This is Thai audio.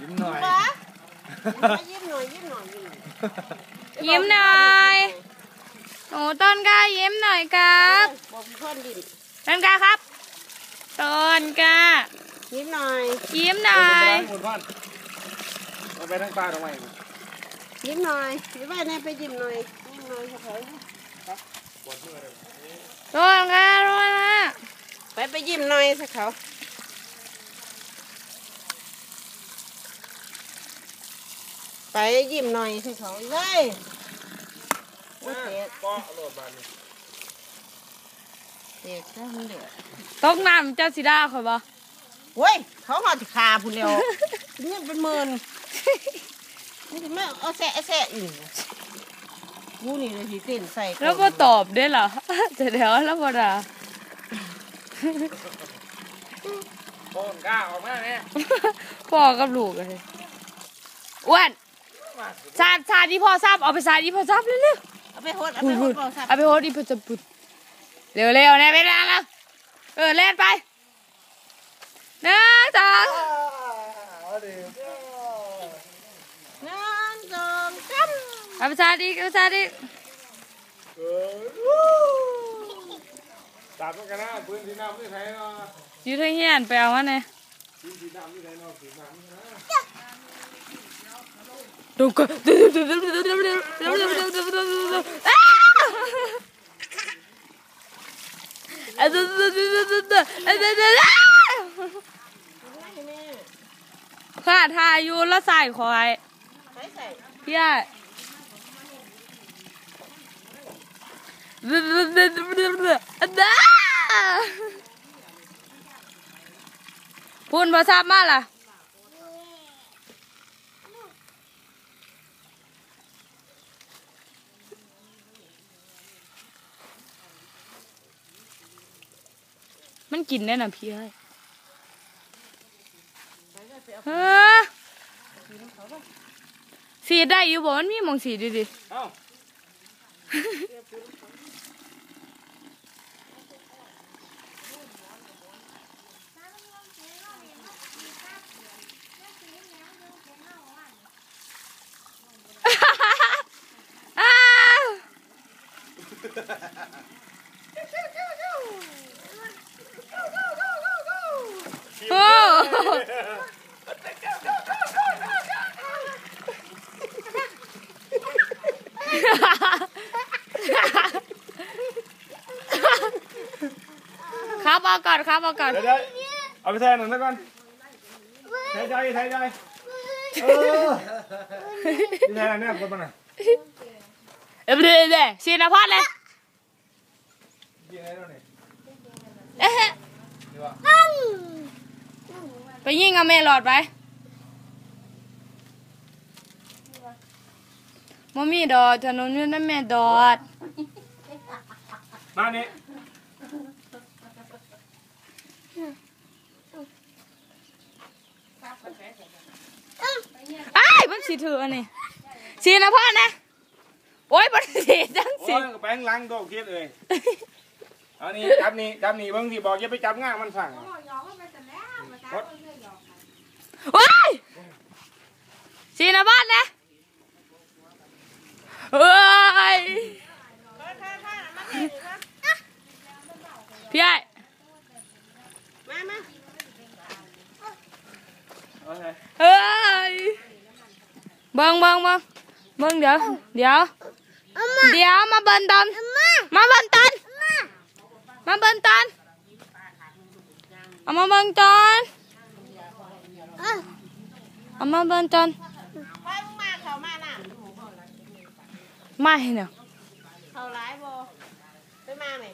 ยิ้มหน่อยเหรอยิ้มหน่อย ยิ้มหน่อย ยิ้มหน่อย ยิ้มหน่อยหนูต้นกล้ายิ้มหน่อยครับบอกเพื่อนดินต้นกล้าครับ ต้นกล้ายิ้มหน่อย ยิ้มหน่อยหมุนพันเอาไปทั้งปลาทำไมยิ้มหน่อยยิ้มไปเนี่ยไปยิ้มหน่อย ยิ้มหน่อยเฉยต้นกล้าต้นนะๆไปไปยิ้มหน่อยสักเขา ไปยิ้มหน่อยสักเขาเลยโอ้เสียก็โลดบานเสียก็มันเดือดตกน้ำเจ้าสีดาข่อยบ่เว้ยเขาหอดขาพูนเดียวนี่เป็นหมื่นนี่ถึงแม่เอาแสะแสะอีกกูนี่เลยสิเต้นใส่แล้วก็ตอบได้เหรอจะเดี๋ยวแล้วบ่ด่าโอนก้าออกมาเนี่ยพ่อกับลูกเลยอ้วน ซาดซาดที่พ่อซับเอาไปซาดที่พ่อซับเร็วเอาไปโหดเอาๆไปพูดโหพูดดเปล่าสับเอาไปโฮดที่พ่อจะปุดเร็วๆนะเวลาแล้วเออเล่นไปหนึ่งสองหนึ่งสองสามเอาไปซาดอีกเอาไปซาดอีกจับมันกันนะปืนสีน้ำไม่ใช่เนาะอยู่ทางเฮียนไปเอามาเนี่ยปืนสีน้ำไม่ใช่เนาะสีน้ำไม่ ใช่ดูก็ข้าทายูแล้วใส่คอยใส่ใส่พี่ไอ้พูนภาษามาล่ะ มันกินได้นะพี่เอ้ยเฮ้อสีได้อยู่บ่มันมีหมองสีดิดิเอ้าอ้าว โอ้ครับเอาก่อนครับเอาก่อนเดี๋ยวเดี๋ยวเอาไปแทนหน่อยนะก่อนใช้ใจใช้ใจเออแทนเนี่ยคนมันอะเอ้ยเดี๋ยวเดี๋ยวสีนพัดเลยยิงอะไรแล้วเนี่ยเอ๊ะดีวะ ไปยิงเอาเมลอดไปมมีดอดถนนอยู่นั่นแม่ดอดมานี่อ้ายมันสีถืออันนี้สีนพัดนะ โอ้ยมันสีจังโอ้สียแป้งล้างโต๊ะเครียดเลย เอานี่จับนี่จับนี่เบิ่งที่บอกอย่าไปจับง่างมันสั่งว้ายสีนพัดนะเอ้ยพี่ไอ้มามาเอาไงเฮ้ยเบิ่งเบิ่งเบิ่งเบิ่งเดี๋ยวเดี๋ยวเดี๋ยวมาเบิ่นตอนมาเบิ่นตอน มาเบิ่นตอนเอามาเบิ่งตอนเอามาเบิ่งตอนไปมึงมาเขามาน่ะมาให้เนาะเขาร้ายบ่ไปมาไหม